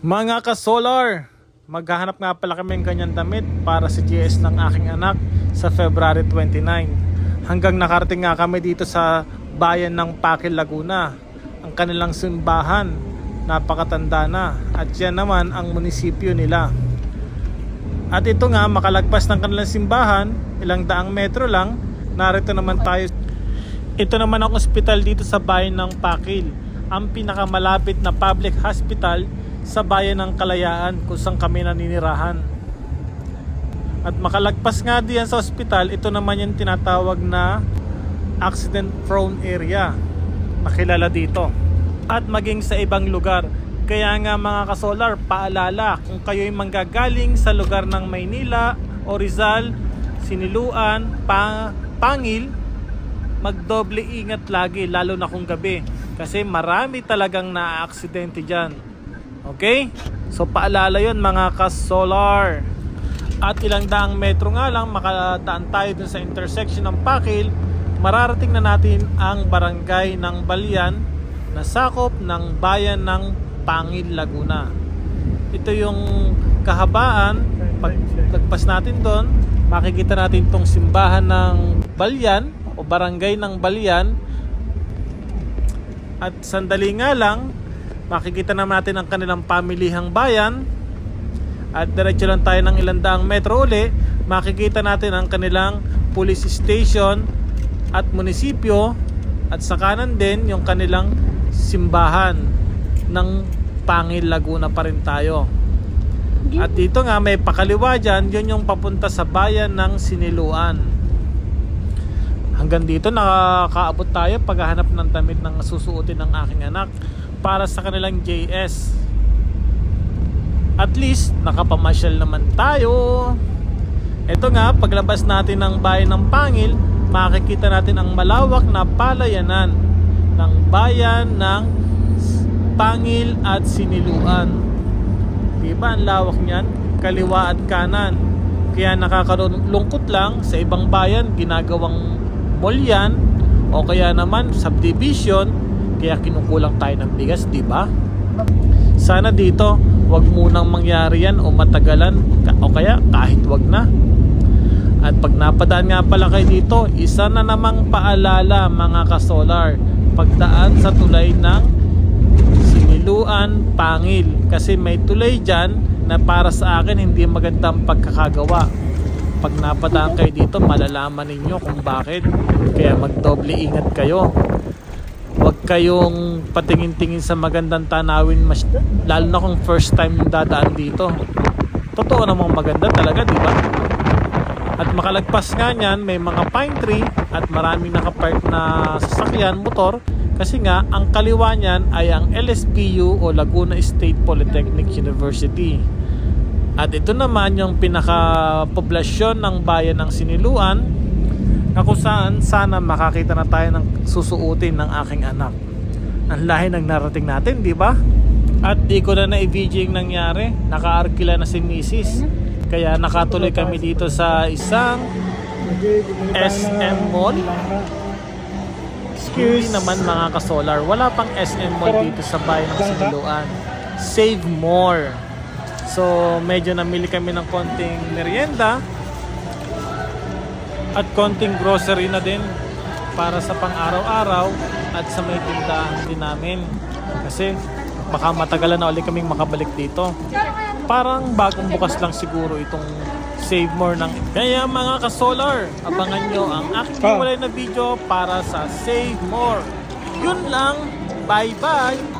Mga ka-solar, maghahanap nga pala kami ng kanyang damit para sa GS ng aking anak sa February 29. Hanggang nakarating nga kami dito sa bayan ng Pakil, Laguna. Ang kanilang simbahan, napakatanda na. At yan naman ang munisipyo nila. At ito nga, makalagpas ng kanilang simbahan, ilang daang metro lang, narito naman tayo. Ito naman ang ospital dito sa bayan ng Pakil. Ang pinakamalapit na public hospital sa bayan ng Kalayaan kung saan kami naninirahan. At makalagpas nga diyan sa ospital, ito naman yung tinatawag na accident prone area. Nakilala dito. At maging sa ibang lugar. Kaya nga mga kasolar, paalala kung kayo'y manggagaling sa lugar ng Maynila o Rizal, Siniluan, pa, Pangil, magdoble ingat lagi lalo na kung gabi kasi marami talagang naaaksidente dyan okay? So paalala yon mga ka-solar. At ilang daang metro nga lang makadaan tayo dun sa intersection ng Pakil mararating na natin ang barangay ng Balyan na sakop ng bayan ng Pangil, Laguna. Ito yung kahabaan. Pag lagpas natin doon makikita natin tong simbahan ng Balyan o barangay ng Balyan at sandali nga lang makikita na natin ang kanilang pamilihang bayan. At diretso lang tayo ng ilang daang metro uli. Makikita natin ang kanilang police station at munisipyo. At sa kanan din yung kanilang simbahan ng Pangil Laguna pa rin tayo. At dito nga may pakaliwa dyan yun yung papunta sa bayan ng Siniluan. Hanggang dito nakakaabot tayo paghahanap ng damit ng susuotin ng aking anak para sa kanilang JS at least nakapamasyal naman tayo. Ito nga paglabas natin ng bayan ng Pangil makikita natin ang malawak na palayanan ng bayan ng Pangil at Siniluan. Diba ang lawak niyan? Kaliwa at kanan. Kaya nakakalungkot lang sa ibang bayan ginagawang mall yan o kaya naman subdivision kaya kinukulang tayo ng bigas di ba? Sana dito wag munang mangyari yan o matagalan. O kaya kahit wag na. At pag napadaan nga pala kayo dito isa na namang paalala mga kasolar. Pagdaan sa tulay ng Siniluan Pangil. Kasi may tulay dyan na para sa akin hindi magandang pagkakagawa. Pag napadaan kayo dito malalaman ninyo kung bakit. Kaya magdoble ingat kayo huwag kayong patingin-tingin sa magandang tanawin mas, lalo na kung first time yung dadaan dito. Totoo namang maganda talaga di ba? At makalagpas nga niyan may mga pine tree at maraming nakapark na sasakyan motor. Kasi nga ang kaliwa niyan ay ang LSPU o Laguna State Polytechnic University. At ito naman yung pinaka-poblasyon ng bayan ng Siniluan na kung saan sana makakita na tayo ng susuotin ng aking anak. Ang lahi ng narating natin, di ba? At di ko na na-VJ yung nangyari. Naka-arkila na si Mrs. Kaya nakatuloy kami dito sa isang SM Mall. Excuse naman mga ka-solar. Wala pang SM Mall dito sa bayan ng Siniluan. Save more. So, medyo namili kami ng konting merienda at konting grocery na din para sa pang-araw-araw at sa may tindahan din namin. Kasi baka matagalan na ulit kaming makabalik dito. Parang bagong bukas lang siguro itong Save More ng... Kaya mga ka-solar, abangan nyo ang aking kulay na video para sa Save More. Yun lang. Bye-bye!